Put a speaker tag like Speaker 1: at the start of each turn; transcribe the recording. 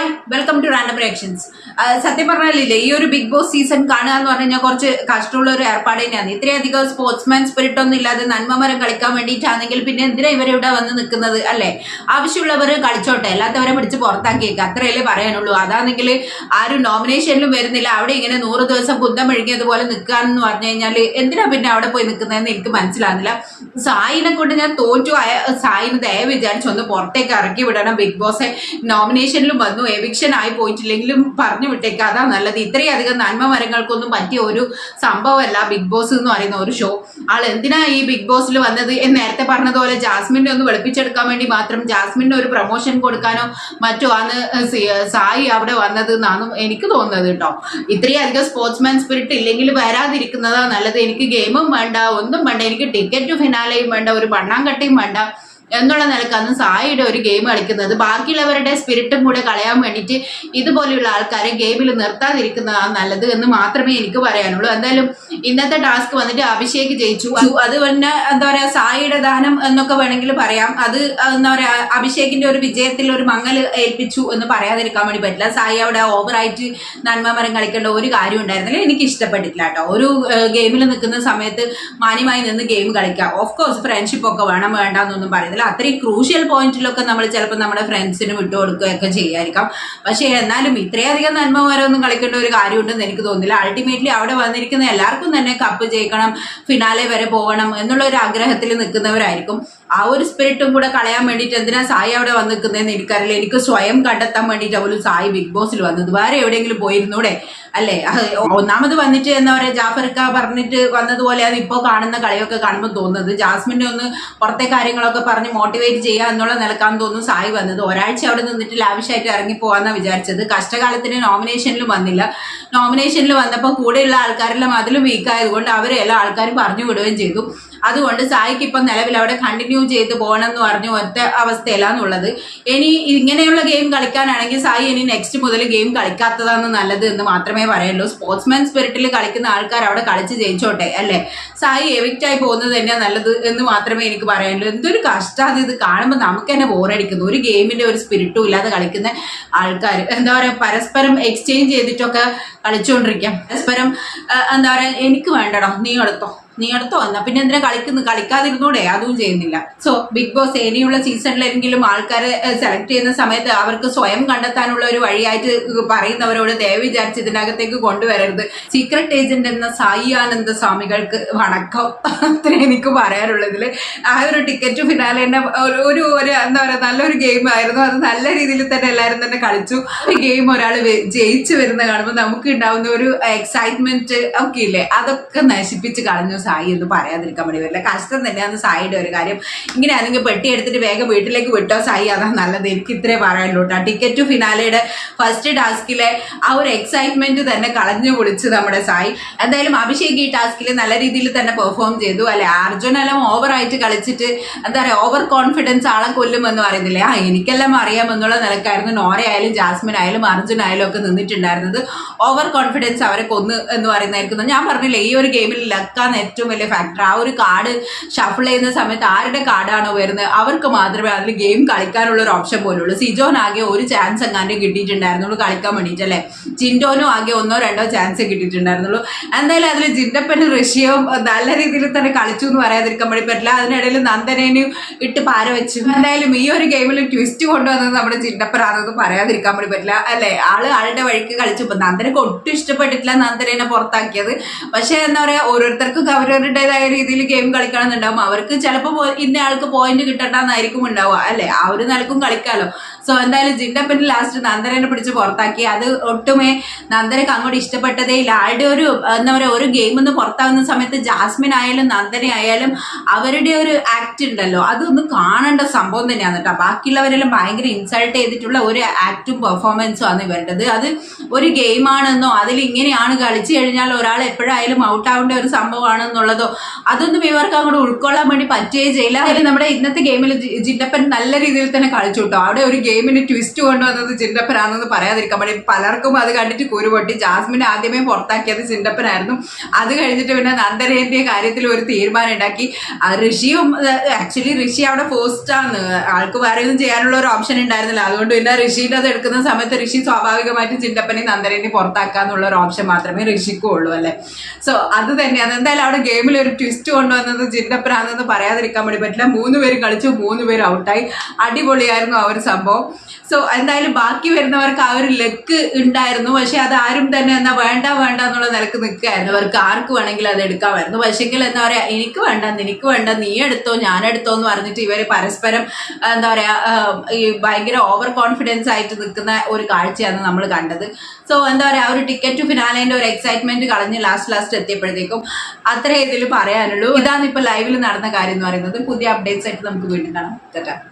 Speaker 1: Hi, welcome to Random Reactions. സത്യം പറഞ്ഞാലില്ലേ ഈ ഒരു ബിഗ് ബോസ് സീസൺ കാണുക എന്ന് പറഞ്ഞു കഴിഞ്ഞാൽ കുറച്ച് കഷ്ടമുള്ള ഒരു ഏർപ്പാട് തന്നെയാണ്. ഇത്രയധികം സ്പോർട്സ്മാൻ സ്പിരിറ്റ് ഒന്നും ഇല്ലാതെ നന്മമരം കളിക്കാൻ വേണ്ടിയിട്ടാണെങ്കിൽ പിന്നെ എന്തിനാ ഇവരെ ഇവരിവിടെ വന്ന് നിൽക്കുന്നത് അല്ലേ? ആവശ്യമുള്ളവർ കളിച്ചോട്ടെ അല്ലാത്തവരെ പിടിച്ച് പുറത്താക്കിയേക്കുക അത്രയല്ലേ പറയാനുള്ളൂ. അതാണെങ്കിൽ ആരും നോമിനേഷനിലും വരുന്നില്ല. അവിടെ ഇങ്ങനെ നൂറ് ദിവസം കുന്തം മെഴുകിയതുപോലെ നിൽക്കാന്ന് പറഞ്ഞു കഴിഞ്ഞാൽ എന്തിനാ പിന്നെ അവിടെ പോയി നിൽക്കുന്നതെന്ന് എനിക്ക് മനസ്സിലാകുന്നില്ല. സായിനെ കൊണ്ട് ഞാൻ തോറ്റു ആയ സായിന് ദയ വിചാരിച്ചൊന്ന് പുറത്തേക്ക് ഇറക്കി വിടണം. ബിഗ് ബോസ് നോമിനേഷനിലും വന്നു. എവിക്ഷൻ ആയി പോയിട്ടില്ലെങ്കിലും പറഞ്ഞു വിട്ടേക്ക്. അതാ നല്ലത്. ഇത്രയധികം നന്മ മരങ്ങൾക്കൊന്നും പറ്റിയ ഒരു സംഭവമല്ല ബിഗ് ബോസ് എന്ന് പറയുന്ന ഒരു ഷോ ആൾ എന്തിനാ ഈ ബിഗ് ബോസിൽ വന്നത് എന്ന് നേരത്തെ പറഞ്ഞതുപോലെ ജാസ്മിനെ ഒന്ന് വെളുപ്പിച്ചെടുക്കാൻ വേണ്ടി മാത്രം ജാസ്മിന് ഒരു പ്രൊമോഷൻ കൊടുക്കാനോ മറ്റോ ആണ് സായി അവിടെ വന്നത് എന്നാണ് എനിക്ക് തോന്നുന്നത് കേട്ടോ. ഇത്രയധികം സ്പോർട്സ്മാൻ സ്പിരിറ്റ് ഇല്ലെങ്കിൽ വരാതിരിക്കുന്നതാ നല്ലത്. എനിക്ക് ഗെയിമും വേണ്ട ഒന്നും വേണ്ട. എനിക്ക് ടിക്കറ്റ് ഫിനാലയും വേണ്ട ഒരു മണ്ണാങ്കട്ടയും വേണ്ട. എന്നുള്ള നിലയ്ക്ക് അന്ന് സായിയുടെ ഒരു ഗെയിം കളിക്കുന്നത്. ബാക്കിയുള്ളവരുടെ സ്പിരിറ്റും കൂടെ കളയാൻ വേണ്ടിയിട്ട് ഇതുപോലെയുള്ള ആൾക്കാരെ ഗെയിമിൽ നിർത്താതിരിക്കുന്നതാണ് നല്ലത് എന്ന് മാത്രമേ എനിക്ക് പറയാനുള്ളൂ. എന്തായാലും ഇന്നത്തെ ടാസ്ക് വന്നിട്ട് അഭിഷേക് ജയിച്ചു. അത് തന്നെ എന്താ പറയാ സായിയുടെ ദാനം എന്നൊക്കെ വേണമെങ്കിൽ പറയാം. അത് എന്താ പറയാ അഭിഷേകിന്റെ ഒരു വിജയത്തിൽ ഒരു മങ്ങൽ ഏൽപ്പിച്ചു എന്ന് പറയാതിരിക്കാൻ വേണ്ടി പറ്റില്ല. സായി അവിടെ ഓവറായിട്ട് നന്മമരം കളിക്കേണ്ട ഒരു കാര്യം ഉണ്ടായിരുന്നില്ല. എനിക്ക് ഇഷ്ടപ്പെട്ടിട്ടില്ല കേട്ടോ. ഒരു ഗെയിമിൽ നിൽക്കുന്ന സമയത്ത് മാന്യമായി നിന്ന് ഗെയിം കളിക്കാം. ഓഫ് കോഴ്സ് ഫ്രണ്ട്ഷിപ്പ് ഒക്കെ വേണം വേണ്ട എന്നൊന്നും പറയുന്നില്ല അത്രയും ക്രൂഷ്യൽ പോയിന്റിലൊക്കെ നമ്മൾ ചിലപ്പോൾ നമ്മുടെ ഫ്രണ്ട്സിന് വിട്ടുകൊടുക്കുകയൊക്കെ ചെയ്യായിരിക്കാം. പക്ഷേ എന്നാലും ഇത്രയധികം നന്മമാരൊന്നും കളിക്കേണ്ട ഒരു കാര്യമുണ്ടെന്ന് എനിക്ക് തോന്നുന്നില്ല. അൾട്ടിമേറ്റ്ലി അവിടെ വന്നിരിക്കുന്ന എല്ലാവർക്കും തന്നെ കപ്പ് ജയിക്കണം ഫിനാലെ വരെ പോകണം എന്നുള്ള ഒരു ആഗ്രഹത്തിൽ നിൽക്കുന്നവരായിരിക്കും. ആ ഒരു സ്പിരിറ്റും കൂടെ കളയാൻ വേണ്ടിയിട്ട് എന്തിനാ സായി അവിടെ വന്ന് നിൽക്കുന്നതെന്ന് എനിക്കറിയില്ല. എനിക്ക് സ്വയം കണ്ടെത്താൻ വേണ്ടിയിട്ട് അവരും സായി ബിഗ് ബോസിൽ വന്നത് വേറെ എവിടെയെങ്കിലും പോയിരുന്നൂടെ? അല്ലേ? ഒന്നാമത് വന്നിട്ട് എന്താ പറയാ ജാഫർക്ക പറഞ്ഞിട്ട് വന്നതുപോലെ അത് ഇപ്പോൾ കാണുന്ന കളിയൊക്കെ കാണുമ്പോൾ തോന്നുന്നത്. ജാസ്മിന്റെ ഒന്ന് പുറത്തെ കാര്യങ്ങളൊക്കെ പറഞ്ഞ് മോട്ടിവേറ്റ് ചെയ്യുക എന്നുള്ള നിലക്കാന്ന് തോന്നുന്നു സായി വന്നത്. ഒരാഴ്ച അവിടെ നിന്നിട്ട് ലാവിഷായിട്ട് ഇറങ്ങി പോകാന്നാ വിചാരിച്ചത്. കഷ്ടകാലത്തിന് നോമിനേഷനിലും വന്നില്ല. നോമിനേഷനിൽ വന്നപ്പോൾ കൂടെയുള്ള ആൾക്കാരെല്ലാം അതിലും വീക്കായതുകൊണ്ട് അവരെല്ലാം അവരെ ആൾക്കാരും പറഞ്ഞു വിടുകയും ചെയ്തു. അതുകൊണ്ട് സായിക്ക് ഇപ്പം നിലവിൽ അവിടെ കണ്ടിന്യൂ ചെയ്ത് പോകണം എന്ന് പറഞ്ഞു ഒറ്റ അവസ്ഥയിലാന്നുള്ളത് ഇനി ഇങ്ങനെയുള്ള ഗെയിം കളിക്കാനാണെങ്കിൽ സായി ഇനി നെക്സ്റ്റ് മുതൽ ഗെയിം കളിക്കാത്തതാണ് നല്ലത് എന്ന് മാത്രമേ പറയുള്ളൂ. സ്പോർട്സ്മാൻ സ്പിരിറ്റിൽ കളിക്കുന്ന ആൾക്കാർ അവിടെ കളിച്ച് ജയിച്ചോട്ടെ അല്ലേ? സായി എവിക്റ്റ് ആയി പോകുന്നത് തന്നെയാണ് നല്ലത് എന്ന് മാത്രമേ എനിക്ക് പറയാനുള്ളൂ എന്തൊരു കഷ്ടമാണ് ഇത്. കാണുമ്പോൾ നമുക്ക് തന്നെ ബോറടിക്കുന്നു ഒരു ഗെയിമിന്റെ ഒരു സ്പിരിറ്റും ഇല്ലാതെ കളിക്കുന്ന ആൾക്കാർ എന്താ പറയുക പരസ്പരം എക്സ്ചേഞ്ച് ചെയ്തിട്ടൊക്കെ കളിച്ചുകൊണ്ടിരിക്കാം പരസ്പരം എന്താ പറയുക എനിക്ക് വേണ്ടടോ നീ എടുത്തോ. നീ എടുത്തോ എന്നാ പിന്നെ എന്തിനാ കളിക്കുന്നു? കളിക്കാതിരുന്നൂടെ? അതും ചെയ്യുന്നില്ല. സോ ബിഗ് ബോസ് ഇനിയുള്ള സീസണിലെങ്കിലും ആൾക്കാരെ സെലക്ട് ചെയ്യുന്ന സമയത്ത് അവർക്ക് സ്വയം കണ്ടെത്താനുള്ള ഒരു വഴിയായിട്ട് പറയുന്നവരോട് ദയവ് വിചാരിച്ച് ഇതിനകത്തേക്ക് കൊണ്ടുവരരുത്. സീക്രട്ട് ഏജന്റ് എന്ന സായി ആനന്ദ സ്വാമികൾക്ക് വണക്കം. അത്ര എനിക്ക് പറയാനുള്ളതിൽ ആ ഒരു ടിക്കറ്റ് ഫിനാലെ ഒരു ഒരു എന്താ പറയുക നല്ലൊരു ഗെയിം ആയിരുന്നു. അത് നല്ല രീതിയിൽ തന്നെ എല്ലാവരും തന്നെ കളിച്ചു. ഗെയിം ഒരാൾ ജയിച്ചു വരുന്ന കാണുമ്പോൾ നമുക്ക് ഉണ്ടാവുന്ന ഒരു എക്സൈറ്റ്മെന്റ് ഒക്കെ ഇല്ലേ അതൊക്കെ നശിപ്പിച്ച് കളഞ്ഞു. സായി എന്ന് പറയാതിരിക്കാൻ വേണ്ടി വരില്ല. കഷ്ടം തന്നെയാണ് സായിയുടെ ഒരു കാര്യം. ഇങ്ങനെ ആണെങ്കിൽ പെട്ടി എടുത്തിട്ട് വേഗം വീട്ടിലേക്ക് വിട്ടോ സായി. അതാ നല്ലത്. എനിക്ക് ഇത്രേ പറയാനുള്ളൂ കേട്ടോ. ടിക്കറ്റ് ഫിനാലയുടെ ഫസ്റ്റ് ടാസ്കിലെ ആ ഒരു എക്സൈറ്റ്മെന്റ് തന്നെ കളഞ്ഞു പൊളിച്ച് നമ്മുടെ സായി. എന്തായാലും അഭിഷേക് ഈ ടാസ്കിൽ നല്ല രീതിയിൽ തന്നെ പെർഫോം ചെയ്തു. അല്ലെ? അർജുൻ എല്ലാം ഓവറായിട്ട് കളിച്ചിട്ട് എന്താ പറയുക ഓവർ കോൺഫിഡൻസ് ആളെ കൊല്ലും എന്ന് പറയുന്നില്ലേ? ആ എനിക്കെല്ലാം അറിയാം എന്നുള്ള നിലക്കായിരുന്നു നോറയായാലും ജാസ്മിൻ ആയാലും അർജുൻ ആയാലും ഒക്കെ നിന്നിട്ടുണ്ടായിരുന്നത്. ഓവർ കോൺഫിഡൻസ് അവരെ കൊന്ന് എന്ന് പറയുന്നതായിരിക്കുന്നു. ഞാൻ പറഞ്ഞില്ലേ ഈ ഒരു ഗെയിമിൽ ലക്കാന്ന് ഏറ്റവും വലിയ ഫാക്ടർ ആ ഒരു കാർഡ് ഷഫിൾ ചെയ്യുന്ന സമയത്ത് ആരുടെ കാർഡാണോ വരുന്നത്? അവർക്ക് മാത്രമേ അതിൽ ഗെയിം കളിക്കാനുള്ള ഒരു ഓപ്ഷൻ പോലുള്ളൂ. സിജോൻ ആകെ ഒരു ചാൻസ് എങ്ങാണ്ട് കിട്ടിയിട്ടുണ്ടായിരുന്നുള്ളൂ കളിക്കാൻ വേണ്ടിയിട്ടല്ലേ ജിൻഡോനും ആകെ ഒന്നോ രണ്ടോ ചാൻസ് കിട്ടിയിട്ടുണ്ടായിരുന്നുള്ളൂ. എന്തായാലും അതിൽ ജിൻഡപ്പനും ഋഷിയും നല്ല രീതിയിൽ തന്നെ കളിച്ചു എന്ന് പറയാതിരിക്കാൻ വേണ്ടി പറ്റില്ല. അതിനിടയിൽ നന്ദനേനും ഇട്ട് പാര വെച്ചു. എന്തായാലും ഈ ഒരു ഗെയിമിൽ ട്വിസ്റ്റ് കൊണ്ടുവന്നത് നമ്മുടെ ജിൻഡപ്പനാണെന്ന് പറയാതിരിക്കാൻ വേണ്ടി പറ്റില്ല അല്ലേ? ആൾ ആളുടെ വഴിക്ക് കളിച്ചപ്പോൾ നന്ദനക്ക് ഒട്ടും ഇഷ്ടപ്പെട്ടിട്ടില്ല നന്ദനെ പുറത്താക്കിയത്. പക്ഷേ എന്താ പറയാ ഓരോരുത്തർക്കും അവരവരുടേതായ രീതിയിൽ ഗെയിം കളിക്കണമെന്നുണ്ടാവും. അവർക്ക് ചിലപ്പോൾ ഇന്ന ആൾക്ക് പോയിന്റ് കിട്ടണ്ടെന്നായിരിക്കും ഉണ്ടാവുക. അല്ലെ? ആ ഒരു നിലക്കും കളിക്കാലോ. സോ എന്തായാലും ജിൻഡപ്പന് ലാസ്റ്റ് നന്ദനെ പിടിച്ച് പുറത്താക്കി. അത് ഒട്ടുമേ നന്ദനക്ക് അങ്ങോട്ട് ഇഷ്ടപ്പെട്ടതേ ഇല്ല. ആളുടെ ഒരു എന്താ പറയുക ഒരു ഗെയിം ഒന്ന് പുറത്താകുന്ന സമയത്ത് ജാസ്മിൻ ആയാലും നന്ദന ആയാലും അവരുടെ ഒരു ആക്ട് ഉണ്ടല്ലോ. അതൊന്ന് കാണേണ്ട സംഭവം തന്നെയാണ് കേട്ടോ. ബാക്കിയുള്ളവരെല്ലാം ഭയങ്കര ഇൻസൾട്ട് ചെയ്തിട്ടുള്ള ഒരു ആക്ടും പെർഫോമൻസും ആണ് ഇവരുടേത്. അത് ഒരു ഗെയിമാണെന്നോ അതിൽ ഇങ്ങനെയാണ് കളിച്ചു കഴിഞ്ഞാൽ ഒരാൾ എപ്പോഴായാലും ഔട്ട് ആവേണ്ട ഒരു സംഭവമാണെന്നുള്ളതോ അതൊന്നും ഇവർക്ക് അങ്ങോട്ട് ഉൾക്കൊള്ളാൻ വേണ്ടി പറ്റുകയും ചെയ്യില്ല. അതിൽ നമ്മുടെ ഇന്നത്തെ ഗെയിമിൽ ജിൻഡപ്പൻ നല്ല രീതിയിൽ തന്നെ കളിച്ചു കേട്ടോ. അവിടെ ഒരു ഗെയിം ഗെയിമിന് ട്വിസ്റ്റ് കൊണ്ടുവന്നത് ചിന്തപ്പനാണെന്ന് പറയാതിരിക്കാൻ പറ്റും. പലർക്കും അത് കണ്ടിട്ട് കുരുപൊട്ടി. ജാസ്മിൻ ആദ്യമേ പുറത്താക്കിയത് ചിന്തപ്പനായിരുന്നു അത് കഴിഞ്ഞിട്ട് പിന്നെ നന്ദനേന്റെ കാര്യത്തിൽ ഒരു തീരുമാനം ഉണ്ടാക്കി. ഋഷിയും ആക്ച്വലി ഋഷി അവിടെ ആണ്. ആൾക്ക് വേറെ ഒന്നും ചെയ്യാനുള്ള ഒരു ഓപ്ഷൻ ഉണ്ടായിരുന്നില്ല. അതുകൊണ്ട് പിന്നെ ഋഷിയുടെ അത് എടുക്കുന്ന സമയത്ത് ഋഷി സ്വാഭാവികമായിട്ടും ചിന്തപ്പനെ നന്ദനെ പുറത്താക്കാന്നുള്ള ഒരു ഓപ്ഷൻ മാത്രമേ ഋഷിക്കും ഉള്ളൂ അല്ലെ? സോ അത് തന്നെയാണ്. എന്തായാലും അവിടെ ഗെയിമിൽ ഒരു ട്വിസ്റ്റ് കൊണ്ടുവന്നത് ചിന്തപ്പനാണെന്ന് പറയാതിരിക്കാൻ വേണ്ടി പറ്റില്ല. മൂന്ന് പേരും കളിച്ചു. മൂന്ന് പേരും ഔട്ടായി അടിപൊളിയായിരുന്നു ആ ഒരു സംഭവം. സോ എന്തായാലും ബാക്കി വരുന്നവർക്ക് ആ ഒരു ലക്ക് ഉണ്ടായിരുന്നു. പക്ഷെ അത് ആരും തന്നെ എന്നാ വേണ്ട വേണ്ട എന്നുള്ള നിലയ്ക്ക് നിൽക്കുകയായിരുന്നു. അവർക്ക് ആർക്ക് വേണമെങ്കിലും അത് എടുക്കാമായിരുന്നു. പക്ഷെങ്കിൽ എന്താ പറയാ എനിക്ക് വേണ്ട നിനക്ക് വേണ്ട നീ എടുത്തോ ഞാൻ എടുത്തോ എന്ന് പറഞ്ഞിട്ട് ഇവർ പരസ്പരം എന്താ പറയാ ഈ ഭയങ്കര ഓവർ കോൺഫിഡൻസ് ആയിട്ട് നിൽക്കുന്ന ഒരു കാഴ്ചയാണ് നമ്മൾ കണ്ടത്. സോ എന്താ പറയാ ആ ഒരു ടിക്കറ്റ് ഫിനാലേന്റെ ഒരു എക്സൈറ്റ്മെന്റ് കളഞ്ഞ് ലാസ്റ്റ് ലാസ്റ്റ് എത്തിയപ്പോഴത്തേക്കും അത്രേ ഇതിൽ പറയാനുള്ളൂ. ഇതാണ് ഇപ്പൊ ലൈവിൽ നടന്ന കാര്യം എന്ന് പറയുന്നത്. പുതിയ അപ്ഡേറ്റ്സ് ആയിട്ട് നമുക്ക് വീണ്ടും കാണാം. തെറ്റാ